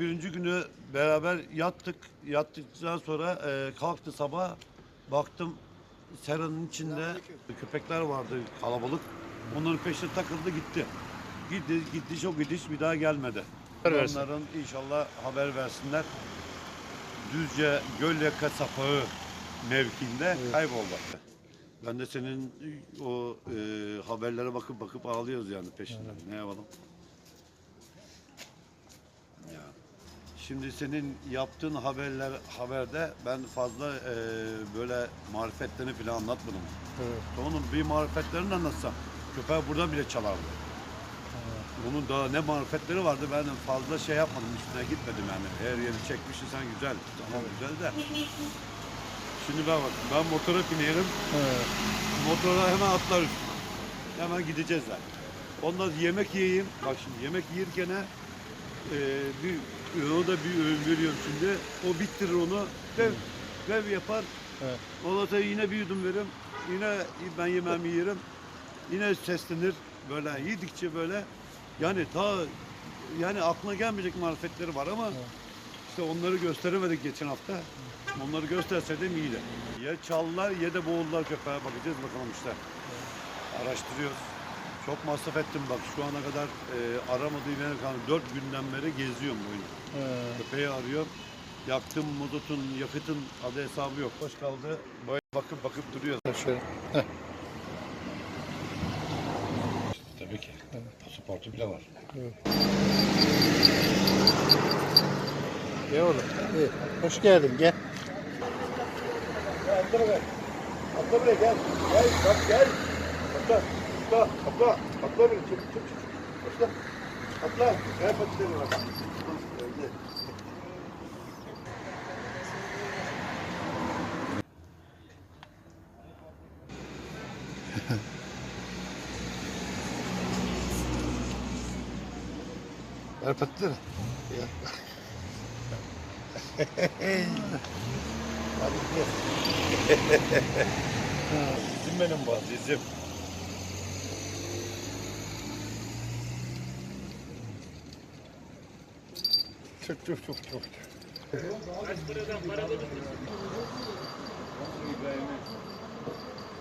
Birinci günü beraber yattık. Yattıktan sonra e, kalktı sabah. Baktım seranın içinde köpekler vardı kalabalık. Onların peşine takıldı gitti. Gitti, gitti çok gidiş bir daha gelmedi. Haber. Onların inşallah haber versinler. Düzce Gölyaka Sapağı mevkiinde kayboldu. Ben de senin o e, haberlere bakıp bakıp ağlıyoruz yani peşinden. Ne yapalım? Ya. Şimdi senin yaptığın haberler haberde ben fazla e, böyle marifetlerini falan anlatmadım. Evet. Onun bir marifetlerini anlatsam köpeği burada bile çalardı. Onun daha ne marifetleri vardı ben fazla şey yapmadım üstüne gitmedim yani. Her yeri çekmişsin sen güzel. Tamam güzel de. Şimdi ben bak ben motora binerim. Evet. Motora hemen atlar üstüne. Hemen gideceğiz zaten. Ondan yemek yiyeyim. Bak şimdi yemek yerken e, bir ona da bir öğün veriyorum şimdi. O bittirir onu. Vev, vev yapar. Evet. Ondan sonra yine bir yudum veririm. Yine ben yemeğimi yerim. Yine seslenir. Böyle yedikçe böyle. Yani ta yani aklına gelmeyecek marifetleri var ama işte onları gösteremedik geçen hafta. Onları gösterseydim iyiydi. Ya çallar ya da boğullar köpeğe bakacağız bakalım işte. Araştırıyoruz. Çok masraf ettim bak şu ana kadar e, aramadığım yer kalmadı. Dört günden beri geziyorum bu oyunu. Evet. Köpeği arıyorum. Yaktım mazotun, yakıtın adı hesabı yok. Boş kaldı. Böyle bakıp bakıp duruyor. Şöyle. Heh. Tabii ki. Pasaportu bile var. İyi oğlum. İyi. Hoş geldin gel. Atla buraya. Atla buraya gel. Gel bak gel. Atla. Atla. Atla. Atla buraya. Çık çık çık. Atla. Atla. Patileri bak. Gel. Ver. Ya. Hadi gel. Bizim benim bu azizim. Çok çok çok çok.